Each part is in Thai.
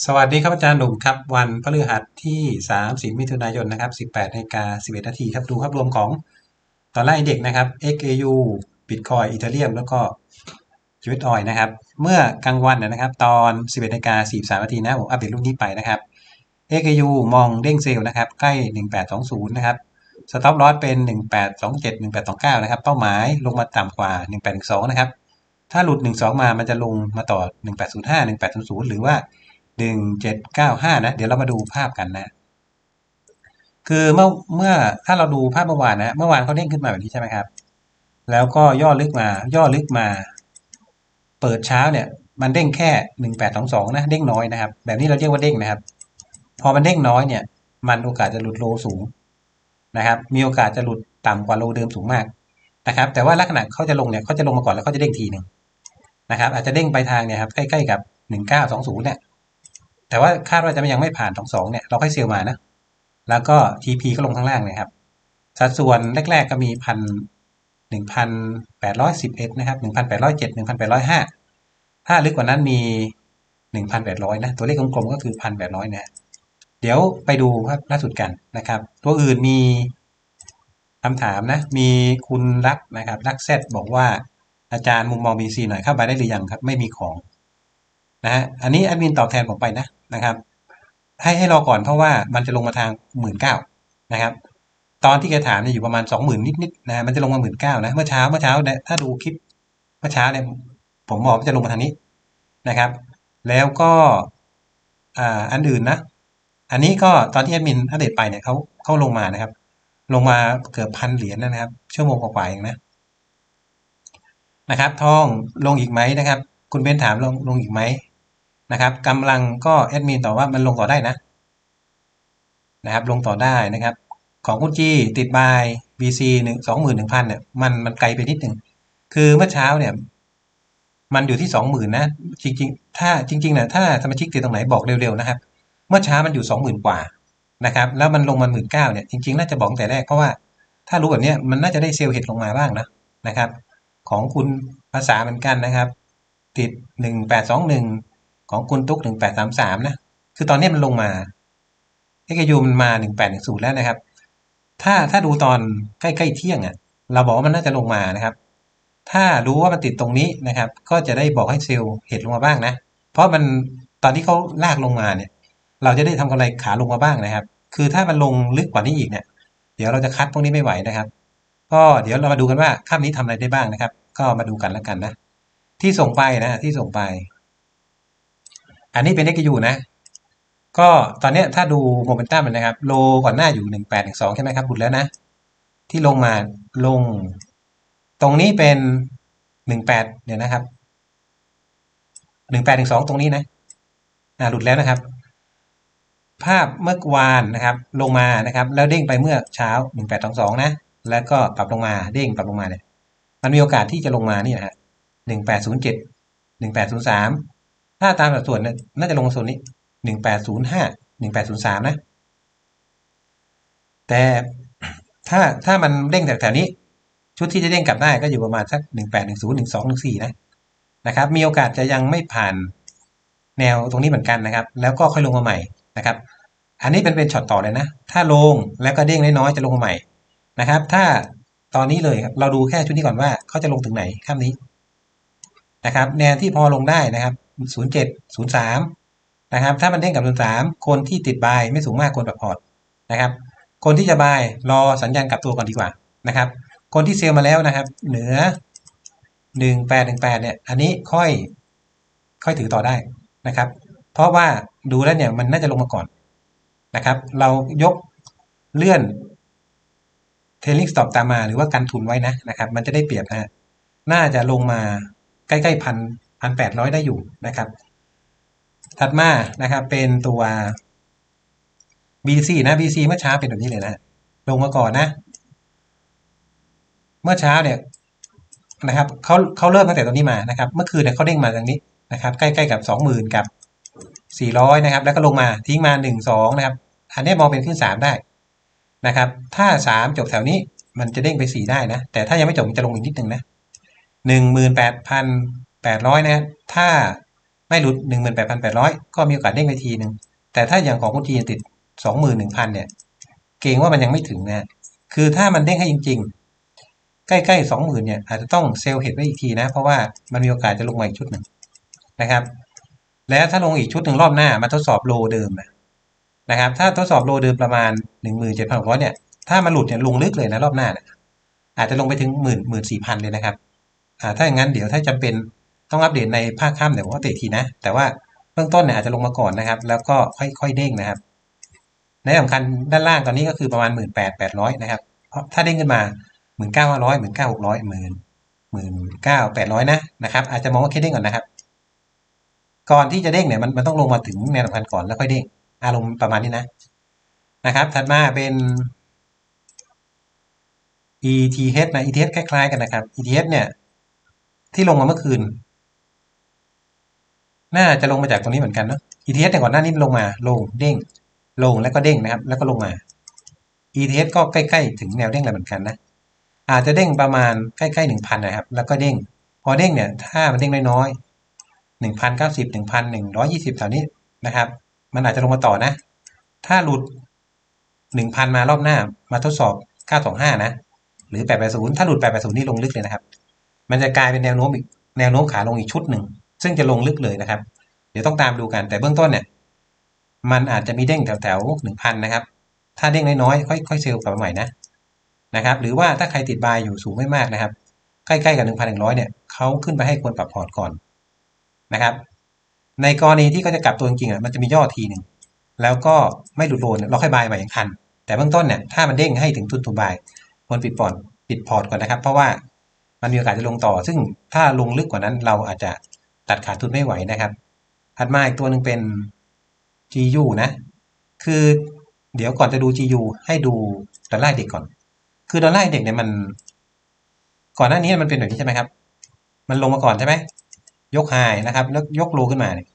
สวัสดีครับอาจารย์หนุ่มครับ วันพฤหัสที่30มิถุนายนนะครับ18นาฬิกา11นาทีครับดูภาพรวมของตอนแรกเด็กนะครับ XAU Bitcoin Ethereum แล้วก็ชีวิตออยนะครับ เมื่อกลางวันนะครับ ตอน 11นาฬิกา43นาทีนะผมอัปเดตรุ่นนี้ไปนะครับ XAU มองเด้งเซลล์นะครับ ใกล้ 1820 นะครับสต็อปลอสเป็น 1827 1829 นะครับ เป้าหมายลงมาต่ำกว่า 1812 นะครับ ถ้าหลุด 12 มามันจะลงมาต่อ 1805 1800 หรือว่า หนึ่งเจ็ดเก้าห้านะ เดี๋ยวเรามาดูภาพกันนะ คือเมื่อเมื่อถ้าเราดูภาพเมื่อวานนะเมื่อวานเขาเด้งขึ้นมาแบบนี้ใช่ไหมครับ แล้วก็ย่อลึกมา ย่อลึกมา เปิดเช้าเนี่ย มันเด้งแค่หนึ่งแปดสองสองนะเด้งน้อยนะครับ แบบนี้เราเรียกว่าเด้งนะครับ พอมันเด้งน้อยเนี่ย มันโอกาสจะหลุดโลสูงนะครับ มีโอกาสจะหลุดต่ำกว่าโลเดิมสูงมากนะครับ แต่ว่าลักษณะเขาจะลงเนี่ยเขาจะลงมาก่อนแล้วเขาจะเด้งทีหนึ่งนะครับ อาจจะเด้งไปทางเนี่ยครับใกล้ๆกับหนึ่งเก้าสองศูนย์เนี่ย แต่ว่าคาดว่าจะยังไม่ผ่านสองสองเนี่ยเราค่อยเซลมานะ แล้วก็ TP ก็ลงข้างล่างเลยครับ สัดส่วนแรก ๆ ก็มีพันหนึ่งพันแปดร้อยสิบเอ็ดนะครับหนึ่งพันแปดร้อยเจ็ดหนึ่งพันแปดร้อยห้าถ้าลึกกว่านั้นมีหนึ่งพันแปดร้อยนะ ตัวเลขกลมๆก็คือพันแปดร้อยนะเดี๋ยวไปดูภาพล่าสุดกันนะครับ ตัวอื่นมีคำถามนะ มีคุณรักนะครับ รักเซตบอกว่าอาจารย์มุมมอง BC หน่อยเข้าไปได้หรือยังครับ ไม่มีของนะฮะอันนี้แอดมินตอบแทนผมไปนะ นะครับ ให้ให้รอก่อนเพราะว่ามันจะลงมาทางหมื่นเก้านะครับตอนที่แกถามเนี่ยอยู่ประมาณสองหมื่นนิดๆนะมันจะลงมาหมื่นเก้านะเมื่อเช้าเมื่อเช้าเนี่ยถ้าดูคลิปเมื่อเช้าเนี่ยผมบอกว่าจะลงมาทางนี้นะครับ แล้วก็อ่าอันอื่นนะ อันนี้ก็ตอนที่แอดมินอัปเดตไปเนี่ยเขาเขาลงมานะครับ ลงมาเกือบพันเหรียญนะครับ ชั่วโมงกว่าๆเองนะนะครับทองลงอีกไหมนะครับ คุณเบนถามลงลงอีกไหม นะครับกำลังก็แอดมินตอบว่ามันลงต่อได้นะนะครับ ลงต่อได้นะครับ ของคุณจีติดบาย BC หนึ่งสองหมื่นหนึ่งพันเนี่ยมันมันไกลไปนิดหนึ่งคือเมื่อเช้าเนี่ยมันอยู่ที่สองหมื่นนะจริงๆ ถ้าจริงๆนี่ยถ้าสมาชิกติดตรงไหนบอกเร็วๆนะครับ เมื่อเช้ามันอยู่สองหมื่นกว่านะครับ แล้วมันลงมาหมื่นเก้าเนี่ยจริงๆ น่าจะบอกแต่แรกเพราะว่า ถ้ารู้แบบนี้มันน่าจะได้เซลล์เห็ดลงมาบ้างนะนะครับ ของคุณภาษาเหมือนกันนะครับ ติดหนึ่งแปดสองหนึ่ง ของคุณตุ๊กหนึ่งแปดสามสามนะ คือตอนนี้มันลงมาเอ็กยูมันมาหนึ่งแปดหนึ่งศูนย์แล้วนะครับ ถ้าถ้าดูตอนใกล้ๆเที่ยงอะ เราบอกว่ามันน่าจะลงมานะครับ ถ้ารู้ว่ามันติดตรงนี้นะครับ ก็จะได้บอกให้เซลล์เห็นลงมาบ้างนะ เพราะมันตอนที่เขาลากลงมาเนี่ย เราจะได้ทำกำไรขาลงมาบ้างนะครับ คือถ้ามันลงลึกกว่านี้อีกเนี่ย เดี๋ยวเราจะคัดพวกนี้ไม่ไหวนะครับ ก็เดี๋ยวเรามาดูกันว่าข้ามนี้ทำอะไรได้บ้างนะครับ ก็มาดูกันแล้วกันนะ ที่ส่งไปนะที่ส่งไป อันนี้เป็น XU นะ ก็ตอนนี้ถ้าดูโมเมนตัมนะครับ โลก่อนหน้าอยู่หนึ่งแปดหนึ่งสองใช่ไหมครับบุดแล้วนะ ที่ลงมาลง ตรงนี้เป็นหนึ่งแปดเดี๋ยวนะครับหนึ่งแปดหนึ่งสองตรงนี้นะอ่าหลุดแล้วนะครับ ภาพเมื่อวานนะครับ ลงมานะครับ แล้วเด้งไปเมื่อเช้าหนึ่งแปดสองสองนะ แล้วก็ปรับลงมาเด้งปรับลงมาเนี่ยมันมีโอกาสที่จะลงมานี่นะฮะศูนย์สาม ถ้าตามสัดส่วนเนี่ยน่าจะลงโซนนี้หนึ่งแปดศูนย์ห้าหนึ่งแปดศูนย์สามนะ แต่ถ้าถ้ามันเด้งแถวๆนี้ ชุดที่จะเด้งกลับได้ก็อยู่ประมาณสักหนึ่งแปดหนึ่งศูนย์หนึ่งสองหนึ่งสี่นะนะครับ มีโอกาสจะยังไม่ผ่านแนวตรงนี้เหมือนกันนะครับ แล้วก็ค่อยลงมาใหม่นะครับ อันนี้เป็นเป็นช็อตต่อเลยนะ ถ้าลงแล้วก็เด้งน้อยๆจะลงมาใหม่นะครับ ถ้าตอนนี้เลยเราดูแค่ชุดนี้ก่อนว่าเขาจะลงถึงไหนข้ามนี้นะครับ แนวที่พอลงได้นะครับ ศูนย์เจ็ดศูนะครับถ้ามันเด้งกับศูนย์สามคนที่ติดบายไม่สูงมากควรแบบพอร์ตนะครับคนที่จะบายรอสัญญาณกลับตัวก่อนดีกว่านะครับคนที่เซลล์มาแล้วนะครับ เหนือหนึ่งแปดหนึ่งแปดเนี่ยอันนี้ค่อยค่อยถือต่อได้นะครับ เพราะว่าดูแล้วเนี่ยมันน่าจะลงมาก่อนนะครับ เรายกเลื่อนเทลิงสต็อปตามมาหรือว่ากันทุนไว้นะนะครับ มันจะได้เปรียบนะฮะน่าจะลงมาใกล้ๆพัน พันแปดร้อยได้อยู่นะครับ ถัดมานะครับเป็นตัว BC นะ BC เมื่อเช้าเป็นแบบนี้เลยนะ ลงมาก่อนนะ เมื่อเช้าเนี่ยนะครับเขาเขาเริ่มตั้งแต่ตรงนี้มานะครับ เมื่อคืนเนี่ยเขาเด้งมาตรงนี้นะครับ ใกล้ๆกับสองหมื่นกับสี่ร้อยนะครับ แล้วก็ลงมาทิ้งมาหนึ่งสองนะครับ อันนี้มองเป็นขึ้นสามได้นะครับ ถ้าสามจบแถวนี้มันจะเด้งไปสี่ได้นะ แต่ถ้ายังไม่จบมันจะลงอีกนิดนึงนะห นึ่งหมื่นแปดร้อยนะถ้าไม่หลุดหนึ่งหมื่นแปดพันแปดร้อยก็มีโอกาสเด้งไปทีหนึ่งแต่ถ้าอย่างของคุณทีติดสองหมื่นหนึ่งพันเนี่ย เกรงว่ามันยังไม่ถึงนะคือถ้ามันเด้งให้จริง ๆ ใกล้ๆสองหมื่นเนี่ย อาจจะต้องเซลล์เห็ดไว้อีกทีนะ เพราะว่ามันมีโอกาสจะลงมาอีกชุดหนึ่งนะครับ แล้วถ้าลงอีกชุดหนึ่งรอบหน้ามาทดสอบโลเดิมนะครับ ถ้าทดสอบโลเดิมประมาณหนึ่งหมื่นเจ็ดพันหกร้อยเนี่ย ถ้ามันหลุดเนี่ยลงลึกเลยนะรอบหน้าเนี่ยอาจจะลงไปถึงหมื่นหมื่นสี่พันเลยนะครับถ้าอย่างนั้นเดี๋ยวถ้าจำเป็น ต้องอัปเดตในภาคค่ำเดี๋ยวผมก็เตะทีนะ แต่ว่าเบื้องต้นเนี่ยอาจจะลงมาก่อนนะครับ แล้วก็ค่อยๆเด้งนะครับในสำคัญด้านล่างตอนนี้ก็คือประมาณหมื่นแปดแปดร้อยนะครับ เพราะถ้าเด้งขึ้นมาหมื่นเก้าร้อยหมื่นเก้าหกร้อยหมื่นหมื่นเก้าแปดร้อยนะนะครับอาจจะมองว่าแค่เด้งก่อนนะครับ ก่อนที่จะเด้งเนี่ยมันมันต้องลงมาถึงแนวสำคัญก่อนแล้วค่อยเด้งอารมณ์ประมาณนี้นะนะครับ ถัดมาเป็น ETH นะ ETH คล้ายๆกันนะครับ ETH เนี่ยที่ลงมาเมื่อคืน น่าจะลงมาจากตรงนี้เหมือนกันเนาะ ETH แต่ก่อนหน้านี้ลงมาลงเด้ง ลงแล้วก็เด้งนะครับ แล้วก็ลงมา ETH ก็ใกล้ๆถึงแนวเด้งแล้วเหมือนกันนะอาจจะเด้งประมาณใกล้ๆหนึ่งพันนะครับ แล้วก็เด้ง พอเด้งเนี่ย ถ้ามันเด้งน้อยๆหนึ่งพันเก้าสิบหนึ่งพันหนึ่งร้อยี่สิบแถวนี้นะครับ มันอาจจะลงมาต่อนะ ถ้าหลุดหนึ่งพันมารอบหน้ามาทดสอบเก้าสองห้านะ หรือแปดแปดศูนย์ถ้าหลุดแปดแปดศูนย์นี่ลงลึกเลยนะครับ มันจะกลายเป็นแนวโน้มอีกแนวโน้มขาลงอีกชุดหนึ่ง ซึ่งจะลงลึกเลยนะครับ เดี๋ยวต้องตามดูกันแต่เบื้องต้นเนี่ยมันอาจจะมีเด้งแถวๆหนึ่งพันนะครับ ถ้าเด้งน้อยๆค่อยๆเซลล์กลับมาใหม่นะนะครับ หรือว่าถ้าใครติดบายอยู่สูงไม่มากนะครับ ใกล้ๆกับหนึ่งพันหนึ่งร้อยเนี่ยเขาขึ้นไปให้ควรปรับพอร์ตก่อนนะครับ ในกรณีที่เขาจะกลับตัวจริงๆอะมันจะมีย่อทีหนึ่งแล้วก็ไม่หลุดโลนเราค่อยบายใหม่ย่างทัน แต่เบื้องต้นเนี่ยถ้ามันเด้งให้ถึงทุนทุนบายควรปิดพอร์ตปิดพอร์ตก่อนนะครับ เพราะว่ามันมีโอกาสจะลงต่อ ซึ่งถ้าลงลึกกว่านั้นเราอาจจะัดขาดทุนไม่ไหวนะครับ ถัดมาอีกตัวหนึ่งเป็น GU นะ คือเดี๋ยวก่อนจะดู GU ให้ดูดอลลาร์เด็กก่อน คือดอลลาร์เด็กเนี่ยมัน ก่อนหน้านี้มันเป็นแบบนี้ใช่ไหมครับ มันลงมาก่อนใช่ไหม ยกไฮนะครับ แล้วยกโลขึ้นมาเนี่ย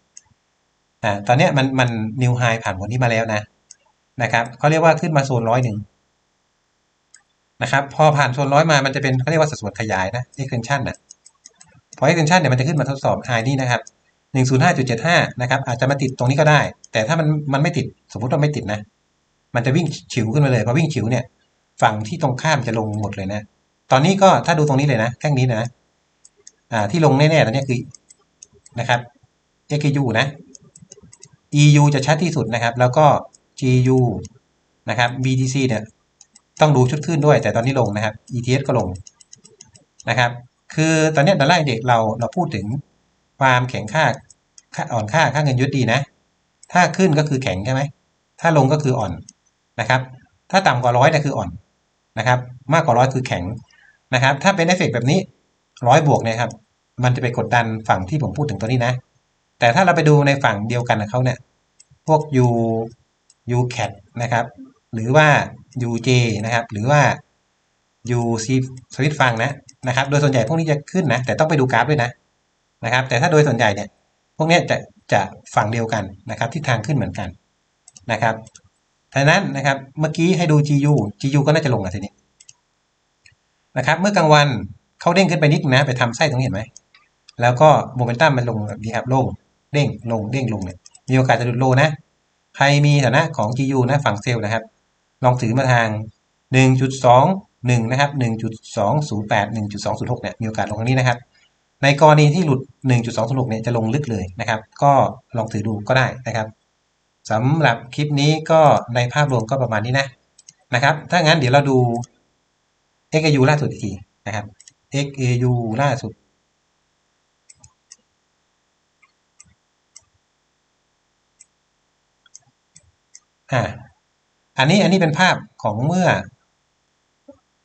อ่า ตอนเนี้ยมันมันนิวไฮผ่านวันนี้มาแล้วนะ นะครับเขาเรียกว่าขึ้นมาโซนร้อยหนึ่งนะครับ พอผ่านโซนร้อยมา มันจะเป็นเขาเรียกว่าสัดส่วนขยายนะ extension นะ พอ extension เนี่ยมันจะขึ้นมาทดสอบไฮนี่นะครับหนึ่งศูนะครับ อาจจะมาติดตรงนี้ก็ได้ แต่ถ้ามันมันไม่ติดสมมติว่าไม่ติดนะ มันจะวิ่งฉิวขึ้นมาเลยพอวิ่งฉิวเนี่ย ฝั่งที่ตรงข้ามจะลงหมดเลยนะ ตอนนี้ก็ถ้าดูตรงนี้เลยนะแท่งนี้นะอ่าที่ลงแน่ๆตอนนี้คือนะครับ XU นะ EU จะชัดที่สุดนะครับ แล้วก็ GU นะครับ BTC เนี่ยต้องดูชุดขึ้นด้วย แต่ตอนนี้ลงนะครับ ETH ก็ลงนะครับ คือตอนนี้ดอลลาร์เด็กเราเราพูดถึงความแข็งค่าค่าอ่อนค่าค่าเงินยุดดีนะ ถ้าขึ้นก็คือแข็งใช่ไหมถ้าลงก็คืออ่อนนะครับ ถ้าต่ำกว่าร้อยเนี่ยคืออ่อนนะครับ มากกว่าร้อยคือแข็งนะครับ ถ้าเป็นเอฟเฟกแบบนี้ร้อยบวกเนี่ยครับ มันจะไปกดดันฝั่งที่ผมพูดถึงตัวนี้นะ แต่ถ้าเราไปดูในฝั่งเดียวกันกับเขาเนี่ย พวก U U cat นะครับ หรือว่า UJ นะครับ หรือว่า U C สวิตฟังนะ นะครับ โดยส่วนใหญ่พวกนี้จะขึ้นนะ แต่ต้องไปดูกราฟด้วยนะนะครับ แต่ถ้าโดยส่วนใหญ่เนี่ยพวกนี้จะจะฝั่งเดียวกันนะครับที่ทางขึ้นเหมือนกันนะครับดังนั้นนะครับเมื่อกี้ให้ดู GU GU ก็น่าจะลงอะทีนี้นะครับเมื่อกลางวันเขาเด้งขึ้นไปนิดนะ ไปทำไส้ตรงนี้เห็นไหมแล้วก็โมเมนตัมมันลงแบบนี้ครับลงเด้งลงเด้งลงเนี่ยมีโอกาสจะหลุดโลนะ ใครมีฐานะของ GU นะฝั่งเซลล์นะครับ ลองถือมาทาง 1นะครับ1.208 1.206เนี่ยมีโอกาสลงทางนี้นะครับ ในกรณีที่หลุด 1.206เนี่ยจะลงลึกเลยนะครับ ก็ลองถือดูก็ได้นะครับสำหรับคลิปนี้ก็ในภาพรวมก็ประมาณนี้นะนะครับ ถ้างั้นเดี๋ยวเราดู XAU ล่าสุดอีกทีนะครับ XAU ล่าสุดอ่าอันนี้อันนี้เป็นภาพของเมื่อ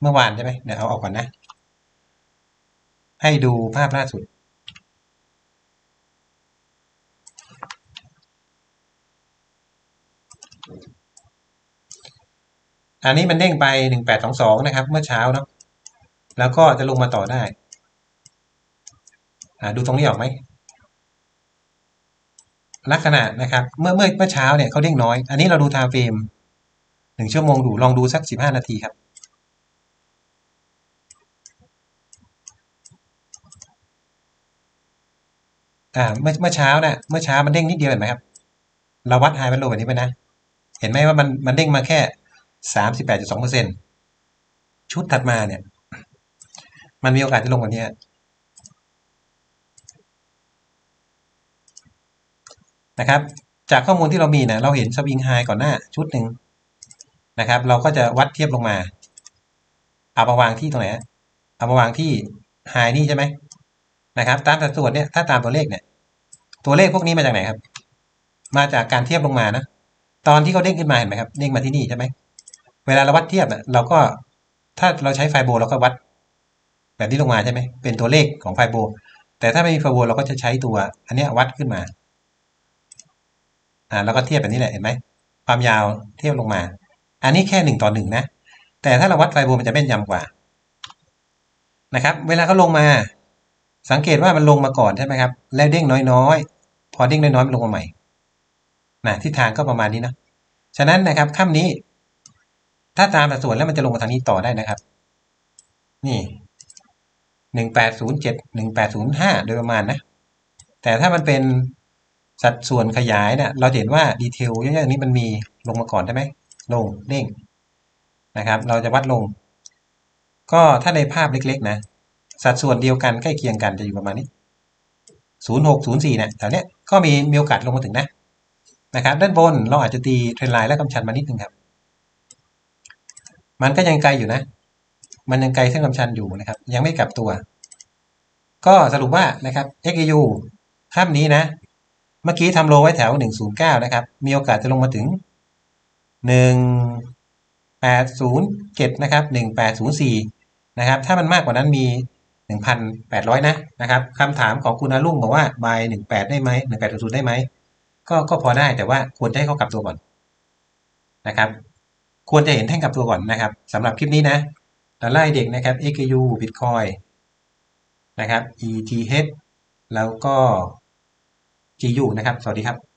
เมื่อวานใช่ไหมเดี๋ยวเอาออกก่อนนะ ให้ดูภาพล่าสุด อันนี้มันเด้งไปหนึ่งแปดสองสองนะครับ เมื่อเช้าเนาะแล้วก็จะลงมาต่อได้อ่าดูตรงนี้ออกไหมลักษณะนะครับ เมื่อเมื่อเมื่อเช้าเนี่ยเขาเด้งน้อย อันนี้เราดูไทม์เฟรมหนึ่งชั่วโมงดูลองดูสักสิบห้านาทีครับ อ่า เมื่อเมื่อเช้านะเมื่อเช้ามันเด้งนิดเดียวเห็นไหมครับ เราวัดไฮวันโลแบบนี้ไปนะ เห็นไหมว่ามันมันเด้งมาแค่สามสิบแปดจุดสองเปอร์เซ็นชุดถัดมาเนี่ย มันมีโอกาสจะลงกว่านี้นะครับ จากข้อมูลที่เรามีนะเราเห็นสวิงไฮก่อนหน้าชุดหนึ่งนะครับ เราก็จะวัดเทียบลงมา เอามาวางที่ตรงไหนเอามาวางที่ไฮนี่ใช่ไหม นะครับ ตามสัดส่วนเนี่ยถ้าตามตัวเลขเนี่ย ตัวเลขพวกนี้มาจากไหนครับ มาจากการเทียบลงมานะตอนที่เขาเด้งขึ้นมาเห็นไหมครับเด้งมาที่นี่ใช่ไหมเวลาเราวัดเทียบเน่ะเราก็ถ้าเราใช้ไฟโบเราก็วัด แบบนี้ลงมาใช่ไหมเป็นตัวเลขของไฟโบ แต่ถ้าไม่มีไฟโบเราก็จะใช้ตัวอันนี้วัดขึ้นมาอ่าแล้วก็เทียบแบบนี้แหละเห็นไหมความยาวเทียบลงมา อันนี้แค่หนึ่งต่อหนึ่งนะแต่ถ้าเราวัดไฟโบมันจะแม่นยำกว่านะครับ เวลาเขาลงมา สังเกตว่ามันลงมาก่อนใช่ไหมครับ แล้วเด้งน้อยๆ พอเด้งน้อยๆมันลงมาใหม่นะทิศทางก็ประมาณนี้นะฉะนั้นนะครับค่ำนี้ ถ้าตามสัดส่วนแล้วมันจะลงมาทางนี้ต่อได้นะครับ นี่หนึ่งแปดศูนย์เจ็ดหนึ่งแปดศูนย์ห้าโดยประมาณนะ แต่ถ้ามันเป็นสัดส่วนขยายเนะี่ยเราเห็นว่าดีเทลเยอะๆนี้มันมีลงมาก่อนใช่ไหมลงเด้งนะครับ เราจะวัดลง ก็ถ้าในภาพเล็ก ๆ นะ สัดส่วนเดียวกันใกล้เคียงกันจะอยู่ประมาณนี้ศูนย์หกศูนย์สี่เนี่ยแถวเนี้ยก็มีมีโอกาสลงมาถึงนะนะครับ ด้านบนเราอาจจะตีเทรนไลน์และกำชันมานิดนึงครับ มันก็ยังไกลอยู่นะ มันยังไกลเส้นกำชันอยู่นะครับ ยังไม่กลับตัว ก็สรุปว่านะครับ XAU ภาพนี้นะ เมื่อกี้ทำโลไว้แถว 109 นะครับ มีโอกาสจะลงมาถึง 1807 นะครับ 1804 นะครับ ถ้ามันมากกว่านั้นมี 1,800 นะนะครับคำถามของคุณอารุ่งบอกว่า buy 18 ได้ไหม1800ได้ไหมก็ก็พอได้แต่ว่าควรจะให้เขากลับตัวก่อนนะครับ ควรจะเห็นแท่งกลับตัวก่อนนะครับสำหรับคลิปนี้นะดอลลาร์เด็กนะครับ XAU Bitcoin นะครับ ETH แล้วก็ GU นะครับ สวัสดีครับ